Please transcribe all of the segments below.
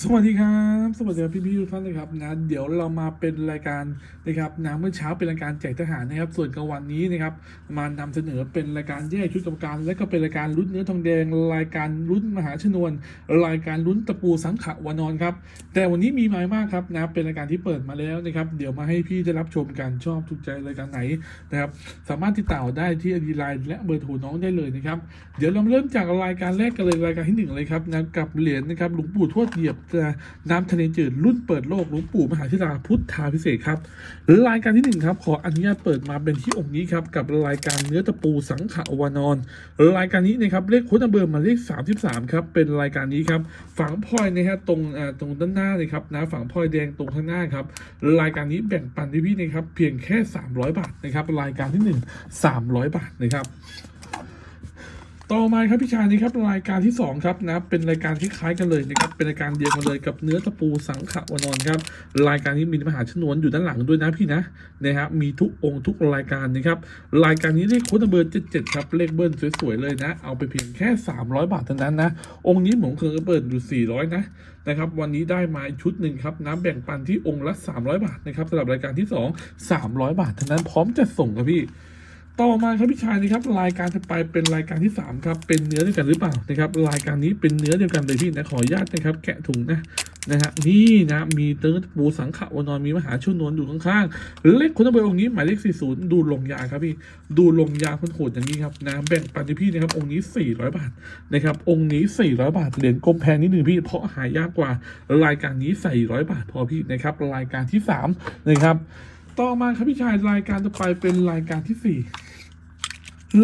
สวัสดีครับ สวัสดีครับพี่พี่ๆทุกท่านเลยครับนะเดี๋ยวเรามาเป็นรายการนะครับนะเมื่อเช้าเป็นรายการแจกทหารนะครับ ส่วนกลางวันนี้นะครับมานำเสนอเป็นรายการแยกชุดกรรมการ และก็เป็นรายการลุ้นเนื้อทองแดง รายการลุ้นมหาชนวน รายการลุ้นตะปูสังขะวานอนครับแต่วันนี้มีหมายมากครับนะเป็นรายการที่เปิดมาแล้วนะครับ เดี๋ยวมาให้พี่ได้รับชมกันชอบถูกใจรายการไหนนะครับสามารถติดต่อได้ที่อดีไลน์และเบอร์โทรน้องได้เลยนะครับเดี๋ยวเราเริ่มจากรายการแรกกันเลยรายการที่หนึ่งเลยครับนะกับเหรียญนะครับหลวงปู่ทวดเหยียบน้ำทะเลจืดรุ่นเปิดโลกหลวงปู่มหาธิราพุทธาพิเศษครับรายการที่หนึ่งครับ ขออนุญาตเปิดมาเป็นที่องค์นี้ครับ กับรายการเนื้อตะปูสังขวานอนรายการนี้นะครับเลขโค้ดนัมเบอร์มาเลข 33 ครับเป็นรายการนี้ครับฝังพลอยนะฮะตรงอ่าตรงด้านหน้าเลยครับนะฝังพลอยแดงตรงข้างหน้าครับรายการนี้แบ่งปันให้พี่นะครับเพียงแค่ 300 บาทนะครับรายการที่หนึ่ง300 บาทนะครับ ต่อมาครับพี่ชายนี่ครับรายการที่สองครับนะเป็นรายการที่คล้ายกันเลยนะครับเป็นรายการเดียวกันเลยกับเนื้อตะปูสังขวนอนครับรายการนี้มีมหาชนวนอยู่ด้านหลังด้วยนะพี่นะนะครับมีทุกองค์ทุกรายการนะครับรายการนี้เลขโค้ดเบอร์เจ็ดเจ็ดครับเลขเบิ้ลสวยๆเลยนะ เอาไปเพียงแค่ 300 บาทเท่านั้นนะองค์นี้ผมเคยเปิดอยู่ 400 นะนะครับวันนี้ได้มาชุดหนึ่งครับน้ำแบ่งปันที่องค์ละ 300 บาทนะครับสำหรับรายการที่ 2 300 บาทเท่านั้นพร้อมจะส่งครับพี่ ต่อมาครับพี่ชายนะครับรายการถัดไปเป็นรายการที่ 3 ครับ เป็นเนื้อเดียวกันหรือเปล่านะครับรายการนี้เป็นเนื้อเดียวกันเลยพี่นะขออนุญาตนะครับ แกะถุงนะนะฮะนี่นะมีเติร์ดปูสังขะวนอนมีมหาชุนนวนอยู่ข้างๆ เลขคนตะเบอร์องค์นี้หมายเลข40 ดูลงยาครับพี่ ดูลงยาคนโหดอย่างนี้ครับนะแบ่งปันให้พี่นะครับองค์นี้ 400 บาทนะครับองค์นี้ 400 บาทเหรียญกลมแพงนิดนึงพี่เพราะหายากกว่า รายการนี้400 บาทพอพี่นะครับรายการที่สามนะครับ ต่อมาครับพี่ชายรายการต่อไปเป็นรายการที่สี่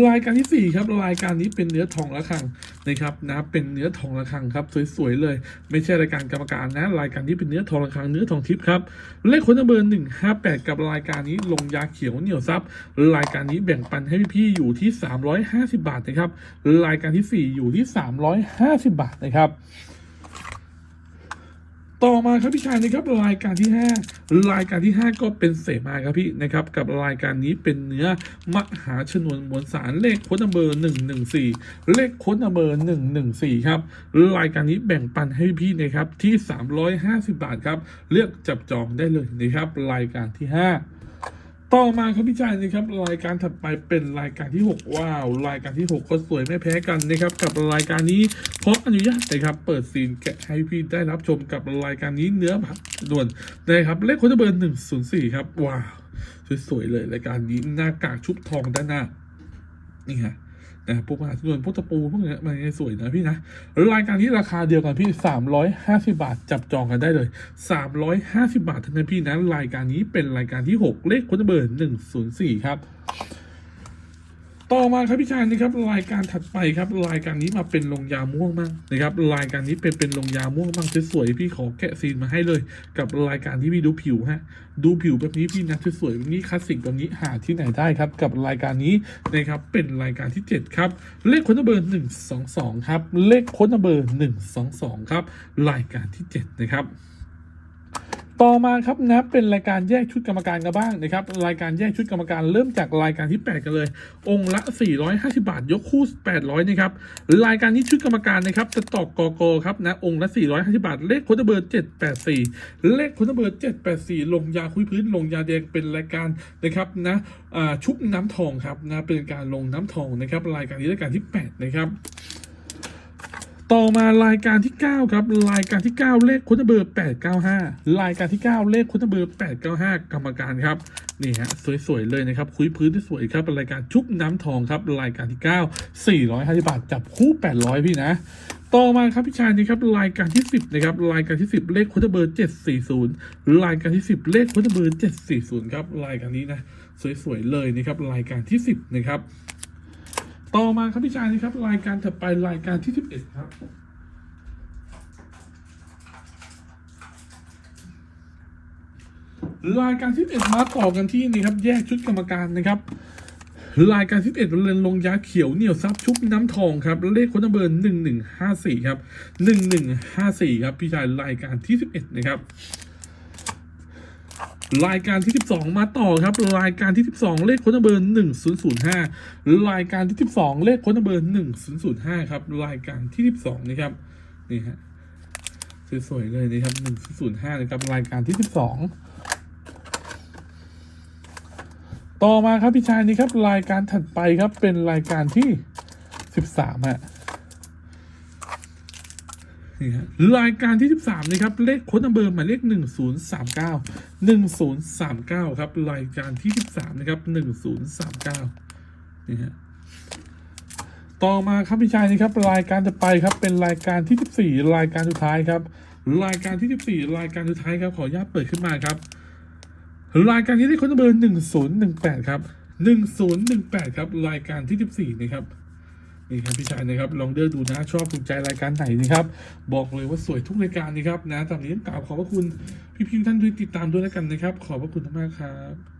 รายการที่ 4 ครับรายการนี้เป็นเนื้อทองระฆังนะครับนะเป็นเนื้อทองระฆังครับสวยๆเลย ไม่ใช่รายการกรรมการนะ รายการนี้เป็นเนื้อทองระฆังเนื้อทองทิพย์ครับเลขคนเบอร์หนึ่งห้าแปดกับรายการนี้ลงยาเขียวเหนียวซับรายการนี้แบ่งปันให้พี่ๆอยู่ที่ 350 บาทนะครับรายการที่ 4 อยู่ที่ 350 บาทนะครับ ต่อมาครับพี่ชายนะครับรายการที่ 5 รายการที่ 5 ก็เป็นเสมาครับพี่นะครับกับรายการนี้เป็นเนื้อมหาชนวนมวลสารเลขโค้ดนัมเบอร์114 เลขโค้ดนัมเบอร์114ครับรายการนี้แบ่งปันให้พี่นะครับที่ 350 บาทครับเลือกจับจองได้เลยนะครับรายการที่ 5 ต่อมาครับพี่จายนะครับรายการถัดไปเป็นรายการที่ 6 ว้าว รายการที่ 6 ก็สวยไม่แพ้กันนะครับกับรายการนี้ขออนุญาตนะครับเปิดซีนแกะให้พี่ได้รับชมกับรายการนี้เนื้อผักด่วนนะครับเลขโค้ดเบอร์104 ครับว้าว สวยๆเลยรายการนี้หน้ากากชุบทองด้านหน้านี่ฮะ นะพวกมหาส่วนพวกตะปูพวกเนี้ยมันสวยนะพี่นะรายการนี้ราคาเดียวกันพี่ 350 บาทจับจองกันได้เลย 350 บาทเท่านั้นพี่นะรายการนี้เป็นรายการที่ 6 เลขคนเบอร์104 ครับ ต่อมาครับพี่ชายนะครับรายการถัดไปครับรายการนี้มาเป็นลงยาม่วงบ้างนะครับรายการนี้เป็นเป็นลงยาม่วงบ้างสวยๆพี่ขอแกะซีนมาให้เลย กับรายการที่พี่ดูผิวฮะดูผิวแบบนี้พี่นะสวยๆแบบนี้คลาสสิกแบบนี้หาที่ไหนได้ครับ กับรายการนี้นะครับเป็นรายการที่ 7 ครับ เลขค้ดเบอร์ 122 ครับ เลขค้ดเบอร์ 122 ครับ รายการที่ 7 นะครับ ต่อมาครับนะเป็นรายการแยกชุดกรรมการกันบ้างนะครับรายการแยกชุดกรรมการเริ่มจากรายการที่ 8 กันเลย องค์ละ 450 บาท ยกคู่ 800นะครับรายการนี้ชุดกรรมการนะครับจะตอกกอกครับนะองค์ละ 450 บาท เลขโค้ดเบอร์ 784 เลขโค้ดเบอร์ 784 ลงยาคุยพื้นลงยาแดงเป็นรายการนะครับนะชุบน้ำทองครับนะเป็นการลงน้ำทองนะครับรายการนี้รายการที่ 8 นะครับ ต่อมารายการที่ 9 ครับ รายการที่ 9 เลขคุณเบอร์ 895 รายการที่ 9 เลขคุณเบอร์ 895 กรรมการครับนี่ฮะสวยๆเลยนะครับ คุยพื้นที่สวยครับเป็นรายการชุบน้ำทองครับ รายการที่ 9 450บาทจับคู่ 800 พี่นะต่อมาครับพี่ชายนี่ครับรายการที่ 10นะครับรายการที่ 10 เลขคุณเบอร์ 740 รายการที่ 10 เลขคุณเบอร์ 740 ครับรายการนี้นะสวยๆเลยนะครับรายการที่ 10นะครับ ต่อมาครับพี่ชายนะครับ รายการถัดไปรายการที่11ครับ รายการที่11มาต่อกันที่นี่ครับ แยกชุดกรรมการนะครับรายการที่11เรียนลงยาเขียวเหนียวซับชุบน้ำทองครับ เลขคนเบอร์1154ครับ1154ครับ พี่ชายรายการที่11นะครับ รายการที่ 12 มาต่อครับ รายการที่ 12 เลขค้นเบอร์1005 รายการที่ 12 เลขค้นเบอร์1005 ครับ รายการที่ 12 นะครับ นี่ฮะ สวยๆเลยนะครับหนึ่งศูนย์ห้านะครับ รายการที่สิบสองต่อมาครับพี่ชายนี่ครับ รายการถัดไปครับ เป็นรายการที่สิบสามฮะ นี่ฮะรายการที่สิบสามนะครับเลขโค้ดนัมเบอร์หมายเลขหนึ่งศูนย์สามเก้าหนึ่งศูนย์สามเก้าครับรายการที่สิบสามนะครับหนึ่งศูนย์สามเก้านี่ฮะต่อมาครับพี่ชายนี่ครับรายการจะไปครับเป็นรายการที่ 14 รายการสุดท้ายครับ รายการที่ 14 รายการสุดท้ายครับขออนุญาตเปิดขึ้นมาครับ รายการที่ได้คนเบอร์1018 ครับ 1018 ครับ รายการที่ 14นะครับ นี่ครับพี่ชายนะครับลองเลือกดูนะชอบถูกใจรายการไหนนะครับ บอกเลยว่าสวยทุกรายการนะครับนะตอนนี้ต้องกล่าวขอบพระคุณพี่พิมท่านด้วยติดตามด้วยแล้วกันนะครับ ขอบพระคุณมากครับ